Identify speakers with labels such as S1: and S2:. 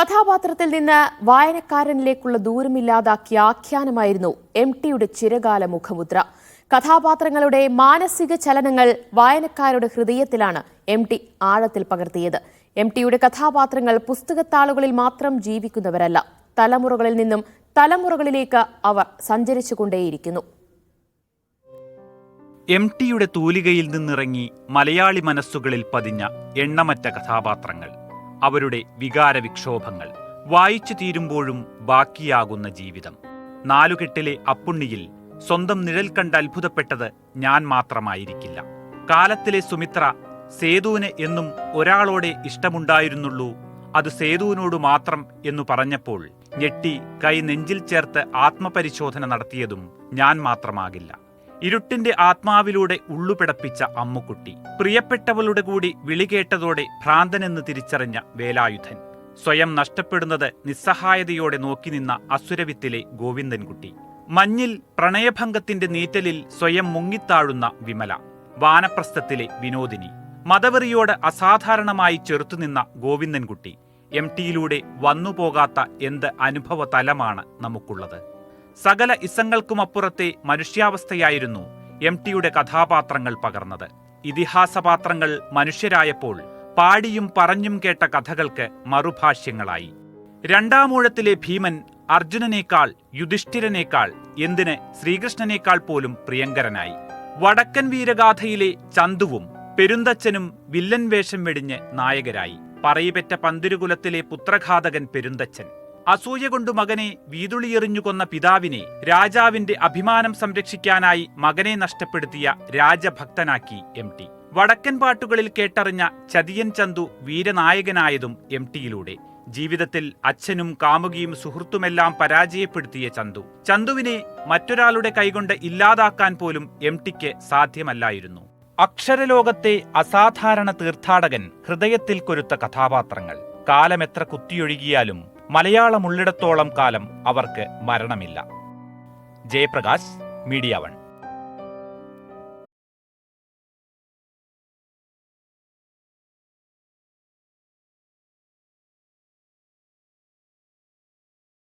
S1: കഥാപാത്രത്തിൽ നിന്ന് വായനക്കാരനിലേക്കുള്ള ദൂരമില്ലാതാക്കിയ ആഖ്യാനമായിരുന്നു എം ടിയുടെ ചിരകാല മുഖമുദ്ര. കഥാപാത്രങ്ങളുടെ മാനസിക ചലനങ്ങൾ വായനക്കാരുടെ ഹൃദയത്തിലാണ് എം ടി ആഴത്തിൽ പകർത്തിയത്. എം ടിയുടെ കഥാപാത്രങ്ങൾ പുസ്തകത്താളുകളിൽ മാത്രം ജീവിക്കുന്നവരല്ല തലമുറകളിൽ നിന്നും തലമുറകളിലേക്ക് അവർ സഞ്ചരിച്ചുകൊണ്ടേയിരിക്കുന്നു.
S2: എം ടിയുടെ തൂലികയിൽ നിന്നിറങ്ങി മലയാളി മനസ്സുകളിൽ പതിഞ്ഞ എണ്ണമറ്റ കഥാപാത്രങ്ങൾ. അവരുടെ വികാരവിക്ഷോഭങ്ങൾ. വായിച്ചു തീരുമ്പോഴും ബാക്കിയാകുന്ന ജീവിതം. നാലുകെട്ടിലെ അപ്പുണ്ണിയിൽ സ്വന്തം നിഴൽ കണ്ട് അത്ഭുതപ്പെട്ടത് ഞാൻ മാത്രമായിരിക്കില്ല. കാലത്തിലെ സുമിത്ര സേതുവിന് എന്നും ഒരാളോടെ ഇഷ്ടമുണ്ടായിരുന്നുള്ളൂ. അത് സേതുവിനോട് മാത്രം എന്നു പറഞ്ഞപ്പോൾ ഞെട്ടി കൈ നെഞ്ചിൽ ചേർത്ത് ആത്മപരിശോധന നടത്തിയതും ഞാൻ മാത്രമാകില്ല. ഇരുട്ടിന്റെ ആത്മാവിലൂടെ ഉള്ളുപിടപ്പിച്ച അമ്മുക്കുട്ടി. പ്രിയപ്പെട്ടവളുടെ കൂടി വിളി കേട്ടതോടെ ഭ്രാന്തനെന്ന് തിരിച്ചറിഞ്ഞ വേലായുധൻ. സ്വയം നഷ്ടപ്പെടുന്നത് നിസ്സഹായതയോടെ നോക്കി നിന്ന അസുരവിത്തിലെ ഗോവിന്ദൻകുട്ടി. മഞ്ഞിൽ പ്രണയഭംഗത്തിന്റെ നീറ്റലിൽ സ്വയം മുങ്ങിത്താഴുന്ന വിമല. വാനപ്രസ്ഥത്തിലെ വിനോദിനി. മതവെറിയോട് അസാധാരണമായി ചെറുത്തുനിന്ന ഗോവിന്ദൻകുട്ടി. എം ടിയിലൂടെ വന്നുപോകാത്ത എന്ത് അനുഭവ തലമാണ് നമുക്കുള്ളത്. സകല ഇസങ്ങൾക്കുമപ്പുറത്തെ മനുഷ്യാവസ്ഥയായിരുന്നു എം ടിയുടെ കഥാപാത്രങ്ങൾ പകർന്നത്. ഇതിഹാസപാത്രങ്ങൾ മനുഷ്യരായപ്പോൾ പാടിയും പറഞ്ഞും കേട്ട കഥകൾക്ക് മറുഭാഷ്യങ്ങളായി. രണ്ടാമൂഴത്തിലെ ഭീമൻ അർജുനനേക്കാൾ യുധിഷ്ഠിരനേക്കാൾ എന്തിന് ശ്രീകൃഷ്ണനേക്കാൾ പോലും പ്രിയങ്കരനായി. വടക്കൻ വീരഗാഥയിലെ ചന്തുവും പെരുന്തച്ഛനും വില്ലൻ വേഷം വെടിഞ്ഞ് നായകരായി. പറയിപെറ്റ പന്തിരുകുലത്തിലെ പുത്രഘാതകൻ പെരുന്തച്ഛൻ. അസൂയ കൊണ്ട് മകനെ വീതുളിയെറിഞ്ഞു കൊന്ന പിതാവിനെ രാജാവിന്റെ അഭിമാനം സംരക്ഷിക്കാനായി മകനെ നഷ്ടപ്പെടുത്തിയ രാജഭക്തനാക്കി എം ടി. വടക്കൻ പാട്ടുകളിൽ കേട്ടറിഞ്ഞ ചതിയൻ ചന്തു വീരനായകനായതും എം ടിയിലൂടെ. ജീവിതത്തിൽ അച്ഛനും കാമുകിയും സുഹൃത്തുമെല്ലാം പരാജയപ്പെടുത്തിയ ചന്തു. ചന്തുവിനെ മറ്റൊരാളുടെ കൈകൊണ്ട് ഇല്ലാതാക്കാൻ പോലും എം ടിക്ക് സാധ്യമല്ലായിരുന്നു. അക്ഷരലോകത്തെ അസാധാരണ തീർത്ഥാടകൻ ഹൃദയത്തിൽ കൊരുത്ത കഥാപാത്രങ്ങൾ. കാലമെത്ര കുത്തിയൊഴുകിയാലും മലയാളമുള്ളിടത്തോളം കാലം അവർക്ക് മരണമില്ല. Jayaprakash media one.